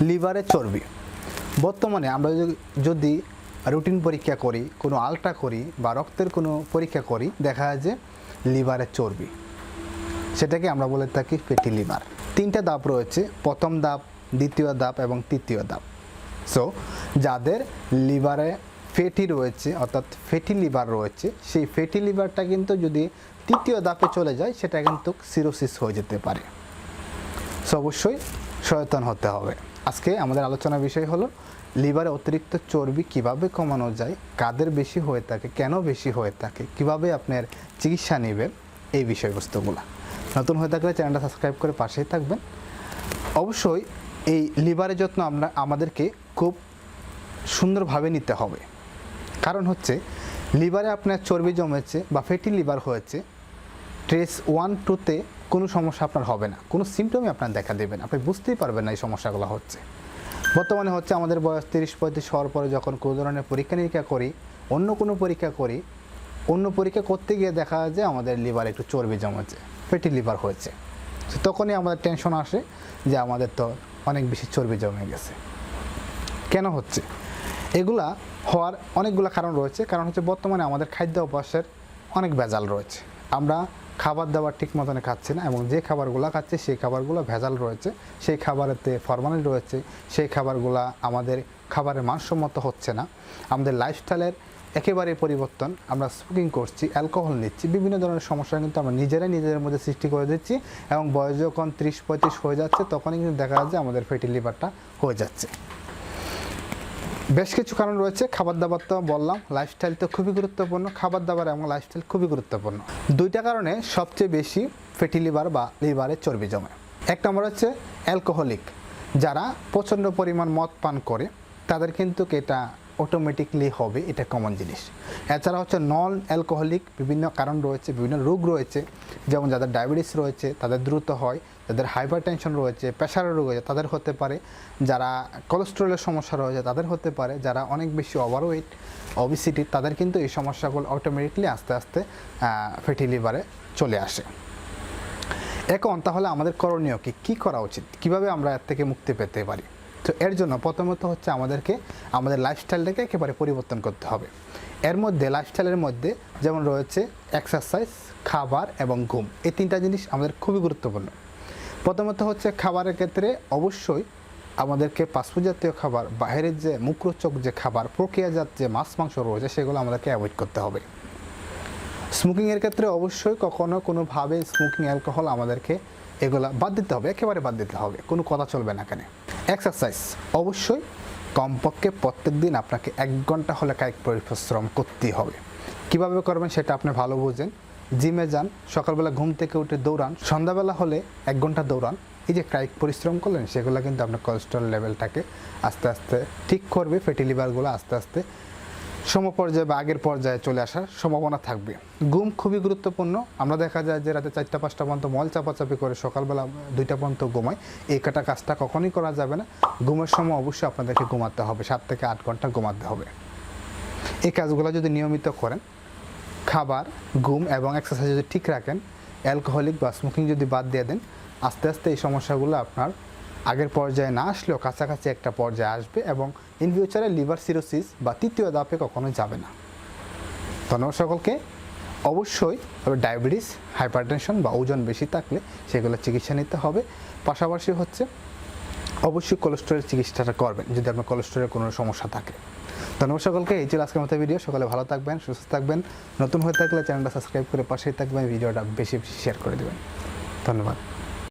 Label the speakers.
Speaker 1: লিভারে চর্বি। বর্তমানে আমরা যদি- রুটিন পরীক্ষা করি, কোনো আলট্রা করি বা রক্তের কোনো পরীক্ষা করি, দেখা যায় যে লিভারের চর্বি। সেটাকে আমরা বলে থাকি ফেটি লিভার তিনটা ধাপ রয়েছে, প্রথম ধাপ দ্বিতীয় ধাপ এবং তৃতীয় ধাপ সো যাদের লিভারে ফেটি রয়েছে, অর্থাৎ ফেটি লিভার রয়েছে, সেই ফেটি লিভারটা কিন্তু যদি তৃতীয় ধাপে চলে যায়, সেটা কিন্তু সিরোসিস হয়ে যেতে পারে। সো অবশ্যই সচেতন হতে হবে। আজকে আমাদের আলোচনার বিষয় হলো, লিভারে অতিরিক্ত চর্বি কীভাবে কমানো যায়, কাদের বেশি হয়ে থাকে, কেন বেশি হয়ে থাকে, কীভাবে আপনার চিকিৎসা নেবেন, এই বিষয়বস্তুগুলো। নতুন হয়ে থাকলে চ্যানেলটা সাবস্ক্রাইব করে পাশেই থাকবেন। অবশ্যই এই লিভারের যত্ন আমরা, আমাদেরকে খুব সুন্দরভাবে নিতে হবে। কারণ হচ্ছে, লিভারে আপনার চর্বি জমেছে বা ফ্যাটি লিভার হয়েছে ট্রেস ওয়ান টুতে কোনো সমস্যা আপনার হবে না। কোনো সিমটমই আপনার দেখা দেবেন আপনি বুঝতেই পারবেন না এই সমস্যাগুলো হচ্ছে। বর্তমানে হচ্ছে আমাদের বয়স তিরিশ পঁয়ত্রিশ হওয়ার পরে যখন কোনো ধরনের পরীক্ষা নিরীক্ষা করি, অন্য কোনো পরীক্ষা করি, অন্য পরীক্ষা করতে গিয়ে দেখা যায় যে আমাদের লিভার একটু চর্বি জমেছে ফ্যাটি লিভার হয়েছে। তখনই আমাদের টেনশন আসে যে আমাদের তো অনেক বেশি চর্বি জমে গেছে। কেন হচ্ছে? এগুলা হওয়ার অনেকগুলো কারণ রয়েছে। কারণ হচ্ছে বর্তমানে আমাদের খাদ্য অভ্যাসের অনেক ভেজাল রয়েছে। আমরা খাবার দাবার ঠিক মতনে খাচ্ছে না। এবং যে খাবারগুলো খাচ্ছে, সেই খাবারগুলো ভেজাল রয়েছে, সেই খাবারেতে ফরমালিন রয়েছে, সেই খাবারগুলো আমাদের খাবারের মানসম্মত হচ্ছে না। আমাদের লাইফস্টাইলের একেবারে পরিবর্তন। আমরা স্মোকিং করছি অ্যালকোহল নিচ্ছি, বিভিন্ন ধরনের সমস্যা কিন্তু আমরা নিজেরাই নিজেদের মধ্যে সৃষ্টি করে দিচ্ছি এবং বয়স যখন ত্রিশ পঁয়ত্রিশ হয়ে যাচ্ছে, তখনই কিন্তু দেখা যাচ্ছে আমাদের ফ্যাটি লিভারটা হয়ে যাচ্ছে। বেশ কিছু কারণ রয়েছে খাবার দাবার তো বললাম লাইফস্টাইল তো খুবই গুরুত্বপূর্ণ খাবার দাবার এবং লাইফস্টাইল খুবই গুরুত্বপূর্ণ। দুইটা কারণে সবচেয়ে বেশি ফ্যাটি লিভার বা লিভারে চর্বি জমে। এক নম্বর হচ্ছে অ্যালকোহলিক যারা প্রচণ্ড পরিমাণ মদ পান করে, তাদের কিন্তু এটা অটোমেটিকলি হবে, এটা কমন জিনিস। এছাড়া হচ্ছে নন অ্যালকোহলিক বিভিন্ন কারণ রয়েছে, বিভিন্ন রোগ রয়েছে, যেমন যাদের ডায়াবেটিস রয়েছে, তাদের দ্রুত হয়, যাদের হাইপার টেনশন রয়েছে প্রেশারের রোগ রয়েছে, তাদের হতে পারে। যারা কোলেস্ট্রলের সমস্যা রয়েছে, তাদের হতে পারে। যারা অনেক বেশি ওভারওয়েট অবিসিটি তাদের কিন্তু এই সমস্যাগুলো অটোমেটিকলি আস্তে আস্তে ফ্যাটি লিভারে চলে আসে। এখন তাহলে আমাদের করণীয় কি? কী করা উচিত? কীভাবে আমরা এর থেকে মুক্তি পেতে পারি? তো এর জন্য প্রথমত হচ্ছে আমাদেরকে আমাদের লাইফস্টাইলটাকে একেবারে পরিবর্তন করতে হবে। এর মধ্যে লাইফস্টাইলের মধ্যে যেমন রয়েছে এক্সারসাইজ খাবার এবং ঘুম, এই তিনটা জিনিস আমাদের খুবই গুরুত্বপূর্ণ। প্রথমত হচ্ছে খাবারের ক্ষেত্রে অবশ্যই আমাদেরকে পাসপোর্ট জাতীয় খাবার, বাইরের যে মুখরোচক যে খাবার, প্রক্রিয়াজাত যে মাছ, মাংস রয়েছে, সেগুলো আমাদেরকে অ্যাভয়েড করতে হবে। স্মোকিংয়ের ক্ষেত্রে অবশ্যই কখনো কোনোভাবে স্মোকিং অ্যালকোহল আমাদেরকে এগুলা বাদ দিতে হবে, একেবারে বাদ দিতে হবে, কোনো কথা চলবে না কেন এক্সারসাইজ অবশ্যই কমপক্ষে প্রত্যেক দিন আপনাকে এক ঘণ্টা হলে কায়িক পরিশ্রম করতেই হবে। কীভাবে করবেন সেটা আপনি ভালো বুঝেন। জিমে যান, সকালবেলা ঘুম থেকে উঠে দৌড়ান, সন্ধ্যাবেলা হলে এক ঘণ্টা দৌড়ান। এই যে কায়িক পরিশ্রম করলেন, সেগুলো কিন্তু আপনার কোলেস্ট্রল লেভেলটাকে আস্তে আস্তে ঠিক করবে ফ্যাটি লিভারগুলো আস্তে আস্তে সমপর্যায়ে বা আগের পর্যায়ে চলে আসার সম্ভাবনা থাকবে। ঘুম খুবই গুরুত্বপূর্ণ। আমরা দেখা যায় যে রাতে চারটা, পাঁচটা পর্যন্ত মল চাপাচাপি করে সকালবেলা দুইটা পর্যন্ত ঘুমাই। এই কাটা কাজটা কখনই করা যাবে না। ঘুমের সময় অবশ্যই আপনাদেরকে ঘুমাতে হবে। সাত থেকে আট ঘণ্টা ঘুমাতে হবে। এই কাজগুলো যদি নিয়মিত করেন, খাবার, ঘুম এবং এক্সারসাইজ যদি ঠিক রাখেন অ্যালকোহলিক বা স্মোকিং যদি বাদ দিয়ে দেন, আস্তে আস্তে এই সমস্যাগুলো আপনার আগের পর্যায়ে না আসলেও কাছাকাছি একটা পর্যায়ে আসবে এবং ইন ফিউচারে লিভার সিরোসিস বা তৃতীয় ধাপে কখনো যাবে না। ধন্যবাদ সকলকে। অবশ্যই ডায়াবেটিস হাইপারটেনশন বা ওজন বেশি থাকলে সেগুলো চিকিৎসা নিতে হবে। পাশাপাশি হচ্ছে অবশ্যই কোলেস্ট্রলের চিকিৎসাটা করবেন যদি আপনার কোলেস্ট্রলের কোনো সমস্যা থাকে। ধন্যবাদ সকলকে। এই ছিল আজকের মতো ভিডিও সকালে ভালো থাকবেন, সুস্থ থাকবেন। নতুন হয়ে থাকলে চ্যানেলটা সাবস্ক্রাইব করে পাশেই থাকবেন ভিডিওটা বেশি বেশি শেয়ার করে দেবেন। ধন্যবাদ।